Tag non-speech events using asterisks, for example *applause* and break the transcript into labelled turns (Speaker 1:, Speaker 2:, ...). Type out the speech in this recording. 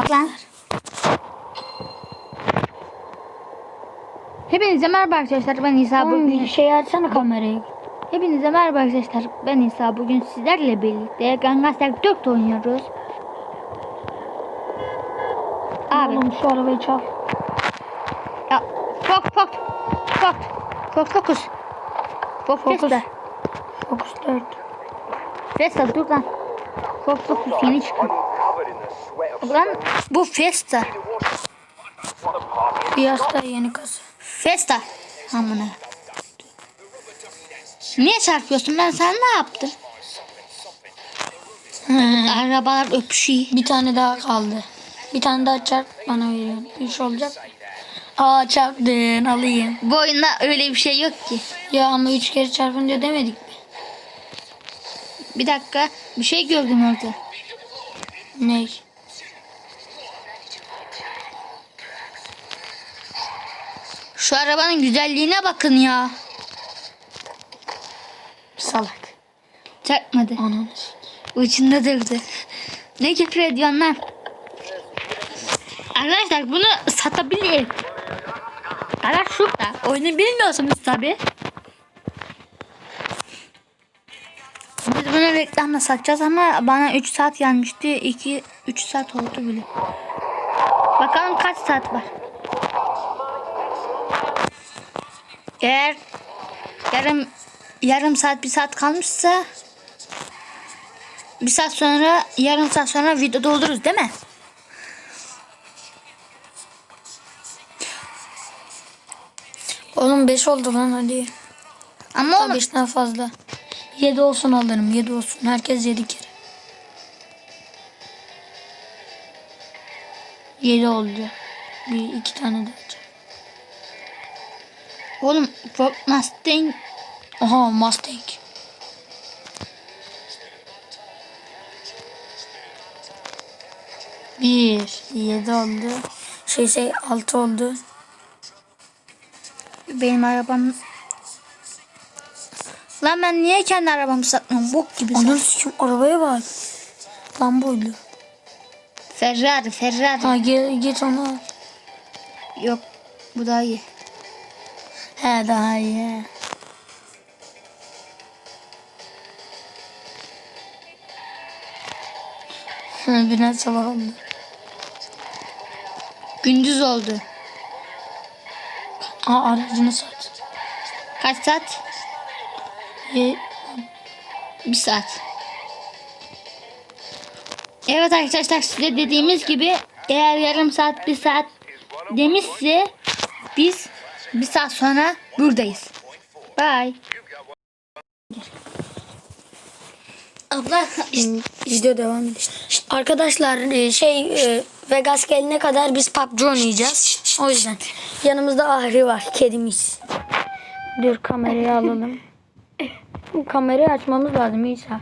Speaker 1: Lan. Hepinize merhaba arkadaşlar ben İsa
Speaker 2: Oğlum
Speaker 1: bugün
Speaker 2: şey açsana kamerayı.
Speaker 1: Hepinize merhaba arkadaşlar ben İsa bugün sizlerle birlikte Gangastar 4 oynuyoruz Abi
Speaker 2: Oğlum şu arabayı çal.
Speaker 1: ya fok fok fok fok fokus Fok
Speaker 2: Fokus. Focus 4.
Speaker 1: Festa dur lan Fok fokus yeni çıkan
Speaker 3: covered in the sweat of
Speaker 1: Lan bu Festa
Speaker 3: what a party.
Speaker 2: Piyasta yeni kasa.
Speaker 1: Festa Amına Niye çarpıyorsun ben sana ne yaptım Arabalar öpüşüyor
Speaker 2: bir tane daha kaldı. Bir tane daha çarp bana veriyorsun. Üç olacak. Aa çarptın alayım.
Speaker 1: Bu oyunda öyle bir şey yok ki.
Speaker 2: Ya ama üç kere çarpınca demedik mi?
Speaker 1: Bir dakika bir şey gördüm orada.
Speaker 2: Ne?
Speaker 1: Şu arabanın güzelliğine bakın ya.
Speaker 2: Salak.
Speaker 1: Çarpmadı.
Speaker 2: Ananı.
Speaker 1: Ucunda durdu. Ne küfür ediyorsun lan? Arkadaşlar bunu satabilir. Araç şurada. Oyunu bilmiyorsunuz tabi. Reklamla satacağız ama bana 3 saat gelmişti. 2 3 saat oldu bile. Bakalım kaç saat var. Eğer yarım yarım saat bir saat kalmışsa bir saat sonra yarım saat sonra videoda oluruz değil mi?
Speaker 2: Oğlum 5 oldu lan hadi.
Speaker 1: Ama
Speaker 2: Daha
Speaker 1: oğlum
Speaker 2: 5'ten fazla. 7 olsun alırım 7 olsun. Herkes 7 kere. 7 oldu. Bir iki tane daha açacağım.
Speaker 1: oğlum Ford Mustang
Speaker 2: Aha Mustang. Bir, yedi oldu. Şey şey altı oldu.
Speaker 1: benim arabam Lan ben niye kendi arabamı satmıyorum? Bok gibi sat.
Speaker 2: sikim arabaya bak. Lan boylu.
Speaker 1: Ferrari, Ferrari.
Speaker 2: Ha gel git onu al.
Speaker 1: Yok. Bu daha iyi.
Speaker 2: He daha iyi. Biraz sabah oldu.
Speaker 1: Gündüz oldu.
Speaker 2: Aa aracını sat.
Speaker 1: Kaç saat?
Speaker 2: Ye,
Speaker 1: Bir saat. Evet arkadaşlar size dediğimiz gibi eğer yarım saat bir saat demişse biz bir saat sonra buradayız. Bye. Abla
Speaker 2: Video devam ediyor. Arkadaşlar e, şey e, Vegas gelene kadar biz PUBG oynayacağız. O yüzden yanımızda Ahri var kedimiz. Dur kamerayı alalım. *laughs* Bu kamerayı açmamız lazım İsa.